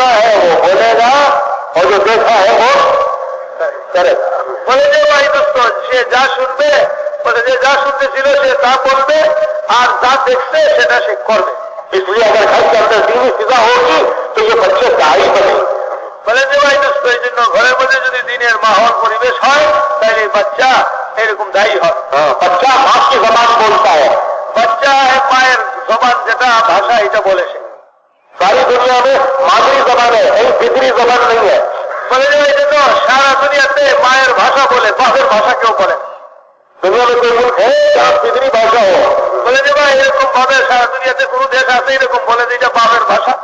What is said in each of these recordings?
सुना है वो बोलेगा और जो देखा है वो करेगा বলে যে ভাই দোস্ত সে যা শুনবে বলে যে যা শুনতেছিল সে তা বলবে আর যা দেখছে সেটা সে করবে इसलिए अगर घर के अंदर दीनी फिजा होगी तो ये बच्चे दाई बनेंगे বলে যে ভাই দোস্ত এই জন্য ঘরের মধ্যে যদি দিনের মাহল পরিবেশ হয় তাহলে বাচ্চা এরকম দায়ী হয় हाँ, बच्चा माँ की जबान बोलता है বাচ্চা মায়ের জবান যেটা ভাষা এটা বলে সে सारी दुनिया में मादरी जबान है कहीं पितरी जबान नहीं है বলে যে এই জন্য সারা দুনিয়াতে মায়ের ভাষা বলে বাপের ভাষা কেউ বলে না। दुनिया में कोई मुल्क है जहाँ पितरी भाषा हो বলে যে ভাই এরকম ভাবে সারা দুনিয়াতে কোন দেশ আছে এরকম বলে যে এটা বাপের ভাষা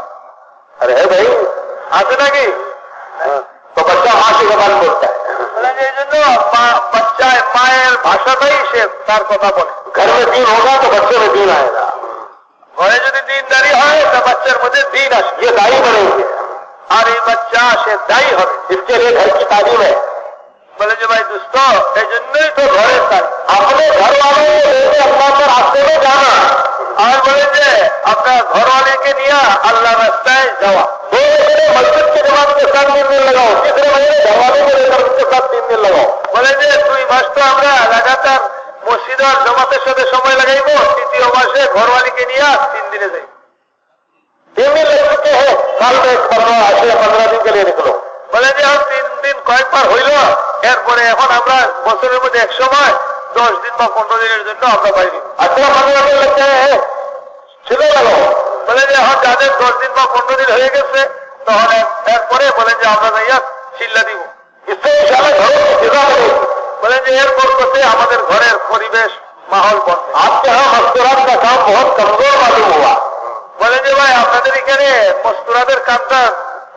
अरे है भाई আছে নাকি हाँ, तो बच्चा माँ की जबान बोलता है বলে যে এই জন্য মা- বাচ্চায় মায়ের ভাষাটাই সে তার কথা বলে घर में दीन होगा तो बच्चे में दीन आएगा ঘরে যদি দিনদারি হয় তা বাচ্চার মধ্যে দিন আসবে ये दाई बनेंगे আর এই বাচ্চা সে দায়ী হবে इसके लिए घर की तालीम है বলে যে ভাই দুস্থ এই জন্যই তো ঘরের কাজ अपने घर वालों को लेके अपना अपने रास्ते में जाना আর বলে যে আপনার ঘরওয়ালিকে নিয়ে আল্লাহ রাস্তায় যাওয়া दो महीने मस्जिद के जमात के साथ तीन दिन लगाओ तीसरे महीने घर वालों को लेकर उनके साथ तीन दिन लगाओ বলে যে দুই মাস তো আমরা লাগাতার মসজিদ আর জমাতের সাথে সময় লাগাইবো তৃতীয় মাসে ঘরওয়ালিকে নিয়ে তিন দিনে যাই तीन दिन लग चुके हैं साल में एक पंद्रह ऐसे पंद्रह दिन के लिए निकलो বলে যে এখন তিন দিন কয়েকবার হইল এরপরে এখন আমরা বছরের মধ্যে এক সময় দশ দিন বা পনেরো দিনের জন্য আমরা বাইরে अठारह पंद्रह दिन लग गए हैं सिले लगाओ বলে যে এখন যাদের দশ দিন বা পনেরো দিন হয়ে গেছে তখন এর- এরপরে বলে যে আমরা যাইয়া চিল্লা দিব इससे इंशाल्लाह घरों की फिजा बनेगी বলে যে এর বরকতে আমাদের ঘরের পরিবেশ মাহল বন্ধ आपके यहाँ मस्तूरात का काम बहुत कमजोर मालूम हुआ বলে যে ভাই আপনাদের এখানে মস্তুরাদের কামটা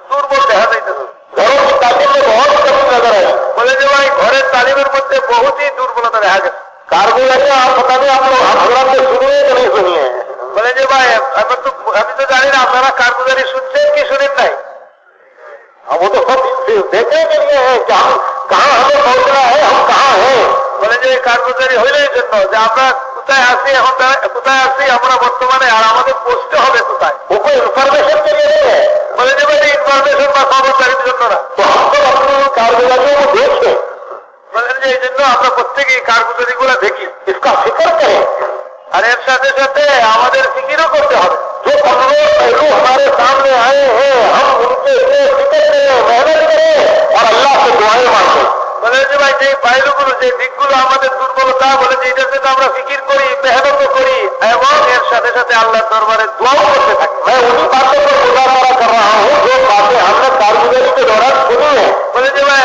দুর্বল দেখা যাইতেছে घरों की तालीम में बहुत कमी नजर आई বলে যে ভাই ঘরের তালিমের মধ্যে বহুতই দুর্বলতা দেখা গেছে कारगुजारी आप पता नहीं आप लोग हजरात ने सुनी है कि नहीं सुनी है বলে যে ভাই আমি তো আমি তো জানি না আপনারা কারগুজারি শুনছেন কি শুনেন নাই हाँ, वो तो सब देखने के लिए है कि हम कहाँ हमें पहुंचना है हम कहाँ हैं বলে যে এই কারগুজারি হইল এই জন্য যে আমরা কোথায় আছি এখন তা- কোথায় আছি আমরা বর্তমানে আর আমাদের পৌঁছতে হবে কোথায় वो कोई इंफॉर्मेशन के लिए नहीं है বলে যে ভাই ইনফরমেশন বা খবরদারির জন্য না तो हम सब अपनी कारगुजारियों को देखें বলেন যে এই জন্য আমরা প্রত্যেকেই কারগুজারি গুলা দেখি इसका फिक्र करें আর এর সাথে সাথে আমাদের ফিকিরও করতে হবে जो कमजोर पहलू हमारे सामने आए हैं हम उनके लिए फिक्र करें मेहनत करें और अल्लाह से दुआएं मांगें বলে যে ভাই যে বাইলগুলো যে দিকগুলো আমাদের দুর্বলতা বলে যে এটার জন্য আমরা ফিকির করি মেহনত করি এবং এর সাথে সাথে আল্লাহর দরবারে দোয়াও করতে থাকি मैं उन्हीं बातों पर मुजाकरा कर रहा हूँ जो बातें हमने कारगुजारी के दौरान सुनी है বলে যে ভাই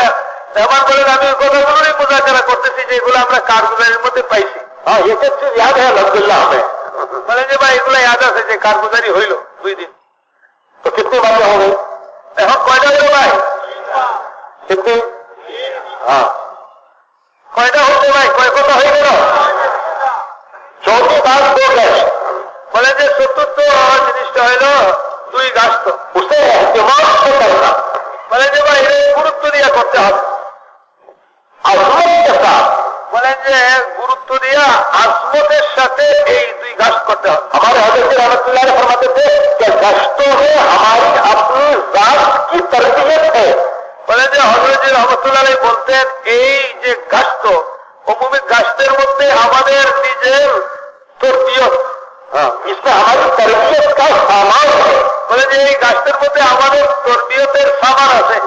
এমন বলেন আমি ওই কথাগুলোরই মোজাকারা করতেছি যেগুলো আমরা কারগুজারির মধ্যে পাইছি हाँ ये सब चीज याद है अलहमदुल्ला हमें বলে যে ভাই এগুলো ইয়াদ আছে যে কারগুজারি হইল দুই দিন तो कितनी बातें हो गई এখন কয়টা হইল ভাই कितनी हाँ কয়টা হতে ভাই কয় কথা হয়ে গেল চৌথ গাছ। দু বলে যে চতুর্থ জিনিসটা হইল দুই গাছ তো। বুঝতে বলে যে ভাই গুরুত্ব দিয়ে করতে হবে। আসমতটা বলেন যে গুরুত্ব দিয়া আসমতের সাথে এই দুই গাছ করতে হবে। আমার হজরতের আলহামদুল্লাহ ফরমাতে গাছ তো আমার বলে যে হজরজি রহমতুল্লাহ বলতেন, এই যে গাস্ত অমুমি গাছের মধ্যে আমাদের নিজের তরবিয়ত হ্যাঁ, বলে যে এই গাছের মধ্যে আমাদের তরবিয়তের সামান আছে।